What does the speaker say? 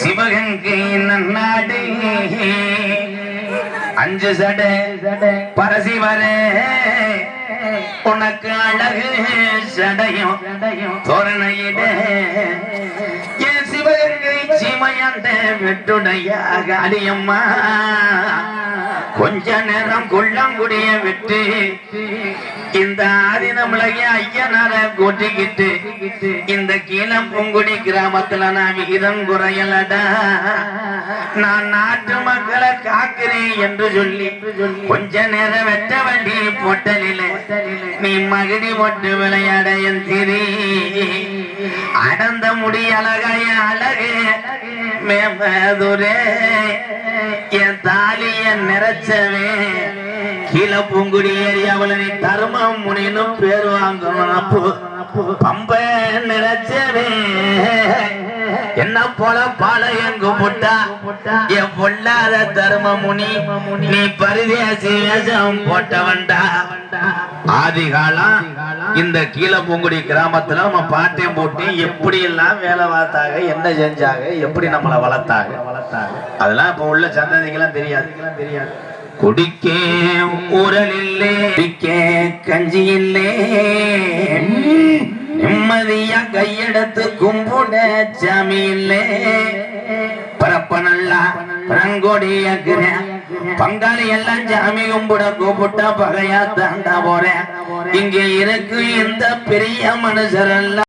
சிவகங்கை நன்னாடு. அஞ்சு சடை பரசிவரே உனக்கு அழகு சடையும் தோரணையிட. என் சிவகங்கை சிமையந்த வெட்டுடைய அடியம்மா. கொஞ்ச நேரம் குள்ளங்குடிய விட்டு இந்த ஆதினமிளகிய ஐயனார கூட்டிக்கிட்டு இந்த கீழம் பொங்குடி கிராமத்துல நான் விகிதம் குறையலடா. நான் நாட்டு மக்களை காக்கிறேன் என்று சொல்லி கொஞ்ச நேரம் வெட்ட வண்டி பொட்டலில நீ மகிடி போட்டு விளையாட என் திரி. அடந்த முடி அழகாய அழகு மேமதுரே என் தாலிய நிறைச்சவே. கீழே பூங்குடி ஏரியாவில் நீ தர்மம் முனின்னு பேர் வாங்கணும் அப்போ பம்ப நிறைச்சவே. என்ன போல பால எங்கு முட்டா என் பொல்லாத தர்ம முனி நீ பரிதேசி வேஷம் போட்டவன்டா. ஆதி காலம் இந்த கீழே பூங்குடி கிராமத்துல நம்ம பாட்டையும் போட்டு எப்படி எல்லாம் வேலை பார்த்தாக என்ன செஞ்சாங்க எப்படி நம்மளை வளர்த்தாங்க வளர்த்தாங்க அதெல்லாம் இப்ப உள்ள சந்ததிக்கெல்லாம் தெரியாது தெரியாது. குடிக்கே ஊரல் இல்லே குடிக்கே கஞ்சி இல்லே. நிம்மதியா கையெடுத்து கும்பிட சாமி பரப்ப நல்லா பரங்கோடிய பங்காளி எல்லாம் சாமி கும்பிட கூப்பிட்டா பகையா தாண்டா போறேன். இங்க இருக்கு இந்த பெரிய மனுஷரெல்லாம்.